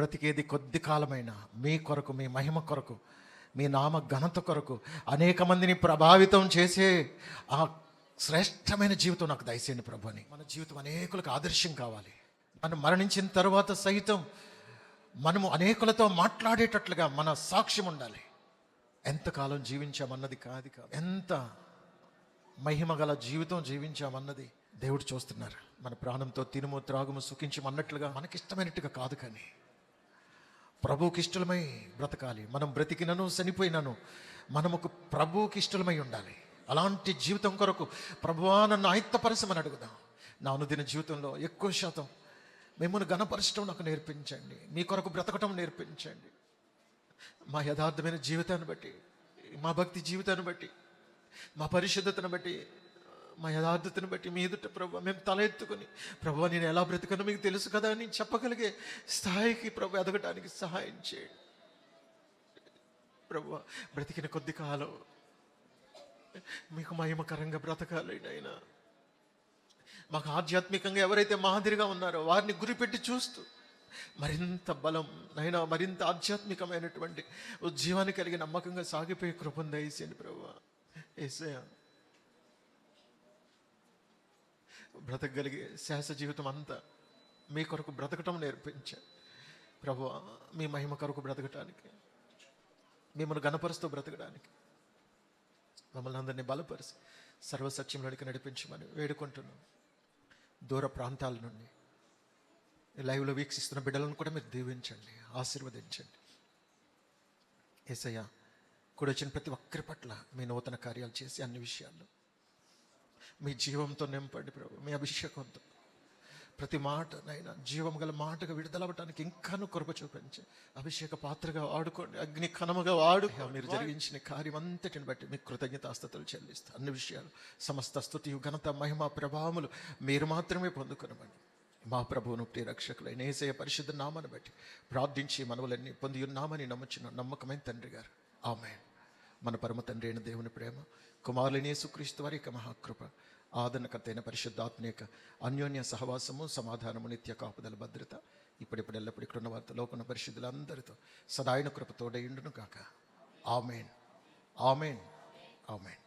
బ్రతికేది కొద్ది కాలమైన మీ కొరకు మీ మహిమ కొరకు మీ నామ ఘనత కొరకు అనేక మందిని ప్రభావితం చేసే ఆ శ్రేష్టమైన జీవితం నాకు దయచేయండి ప్రభు అని మన జీవితం అనేకులకు ఆదర్శం కావాలి. మనం మరణించిన తర్వాత సైతం మనము అనేకులతో మాట్లాడేటట్లుగా మన సాక్ష్యం ఉండాలి. ఎంతకాలం జీవించామన్నది కాదు కాదు. ఎంత మహిమ గల జీవితం జీవించామన్నది దేవుడు చూస్తున్నారు. మన ప్రాణంతో తినుము త్రాగుము సుఖించమన్నట్లుగా మనకిష్టమైనట్టుగా కాదు కానీ ప్రభువుకి ఇష్టమై బ్రతకాలి. మనం బ్రతికినను చనిపోయినను. మనము ఒక ప్రభువుకి ఇష్టలమై ఉండాలి. అలాంటి జీవితం కొరకు ప్రభువా నన్ను ఆయుత్తపరచమని అడుగుదాం. నా అనుదిన జీవితంలో ఎక్కువ శాతం మిమ్మల్ని గణపరచడం నాకు నేర్పించండి. మీ కొరకు బ్రతకటం నేర్పించండి. మా యథార్థమైన జీవితాన్ని బట్టి మా భక్తి జీవితాన్ని బట్టి మా పరిశుద్ధతను బట్టి మా యథార్థతను బట్టి మీ ఎదుట ప్రభు మేము తల ఎత్తుకొని ప్రభు నేను ఎలా బ్రతకను మీకు తెలుసు కదా అని చెప్పగలిగే స్థాయికి ప్రభు ఎదగటానికి సహాయం చేయండి. ప్రభు బ్రతికిన కొద్ది కాలం మీకు మహిమకరంగా బ్రతకాలి అయినా మాకు ఆధ్యాత్మికంగా ఎవరైతే మాదిరిగా ఉన్నారో వారిని గురిపెట్టి చూస్తూ మరింత బలం నైనా మరింత ఆధ్యాత్మికమైనటువంటి ఉజ్జీవాన్ని కలిగి నమ్మకంగా సాగిపోయే కృపం దయచేయండి ప్రభు. ఏసయ బ్రతకగలిగే శాస జీవితం అంతా మీ కొరకు బ్రతకటం నేర్పించండి ప్రభు మీ మహిమ కొరకు బ్రతకటానికి మిమ్మల్ని గణపరుస్తూ బ్రతకడానికి మమ్మల్ని అందరినీ బలపరిచి సర్వసత్యంలోనికి నడిపించమని వేడుకుంటున్నాం. దూర ప్రాంతాల నుండి లైవ్లో వీక్షిస్తున్న బిడ్డలను కూడా మీరు దీవించండి ఆశీర్వదించండి. ఏసయ్య కూడా వచ్చిన ప్రతి ఒక్కరి పట్ల మీ నూతన కార్యాలు చేసి అన్ని విషయాల్లో మీ జీవంతో నింపండి ప్రభు మీ అభిషేకంతో. ప్రతి మాటనైనా జీవం గల మాటగా విడుదలవ్వటానికి ఇంకాను కృప చూపించి. అభిషేక పాత్రగా వాడుకోండి అగ్ని కనముగా వాడు మీరు జరిగించిన కార్యం అంతటిని బట్టి మీకు కృతజ్ఞతాస్థుతులు చెల్లిస్తారు అన్ని విషయాలు సమస్త స్థుతి ఘనత మహిమ ప్రభావములు మీరు మాత్రమే పొందుకునమని. మా ప్రభువును ప్రియ రక్షకులైన ఏసయ పరిశుద్ధ నామను బట్టి ప్రార్థించి మనవులన్నీ పొంది ఉన్నామని నమ్ముచున్న. నమ్మకమైన తండ్రి గారు. ఆమె మన పరమ తండ్రి అయిన దేవుని ప్రేమ కుమారులైన సుక్రీస్తు వారి యొక్క మహాకృప ఆదరణకర్తైన పరిశుద్ధాత్మ యొక్క అన్యోన్య సహవాసము సమాధానము నిత్య కాపుదల భద్రత ఇప్పుడిప్పుడు ఎల్లప్పుడు ఇక్కడ ఉన్న వారితో లోకున్న పరిశుద్ధులందరితో సదాయన కృప తోడైండును కాక ఆమెన్. ఆమెన్. ఆమెన్.